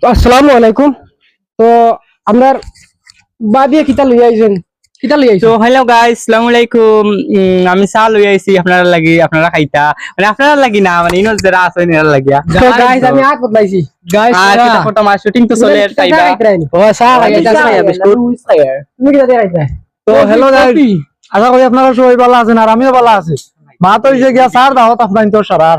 তো আসসালামু আলাইকুম তো আপনার বাদিয়ে কিতা লই আইছেন কিতা লই তো আইছেন হ্যালো গাইস আসসালামু আলাইকুম উম, আমি চা লই আইছি আপনারা লাগি আপনারা খাইতা মানে আপনারা লাগি না মানে ইনো যারা আছে এরা লাগিয়া তো গাইস আমি আগ বদলাইছি গাইস আর কিতা ফটো মার শুটিং তো চলে আর তাইবা ও সাহ আমি চা খাইয়া বিস্কুট তুমি কিতা দিয়ে খাইছা তো হ্যালো গাইস আশা করি আপনারা সবাই ভালো আছেন আর আমিও ভালো আছি ভাত হইছে গিয়া চার দাওয়াত আপনার তো সারার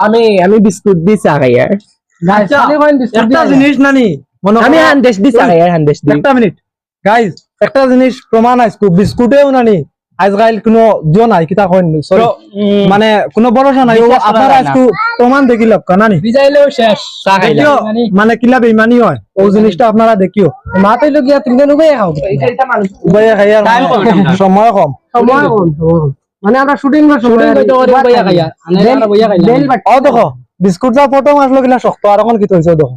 আমি আমি বিস্কুট দি চা খাই আর বিস্কুট একটা জিনিস নানি মনে আমি হান্দেশ দি চা খাই আর হান্দেশ দি। একটা মিনিট। গাইস একটা জিনিস প্রমাণ আছে বিস্কুটেও নানি। আজকাল কোনো জিও নাই কিতা কইন সরি মানে কোনো ভরসা নাই আপনারা যায় না। আজকে প্রমাণ নানি। বিজাইলেও শেষ দেখিও মানে কিলা বেইমানি হয়। ও জিনিসটা আপনারা দেখিও। মা তো লগিয়া তুমি কেন উবে খাও Time কম আমরা। সময় কম। সময় কোন মানে আমরা শুটিং বা শুটিং কইতে ওরে বইয়া খাইয়া আমরা বইয়া খাইলা ও দেখো বিস্কুট যা ফটো মারলো কিলা শক্ত আর এখন কি হইছে দেখো।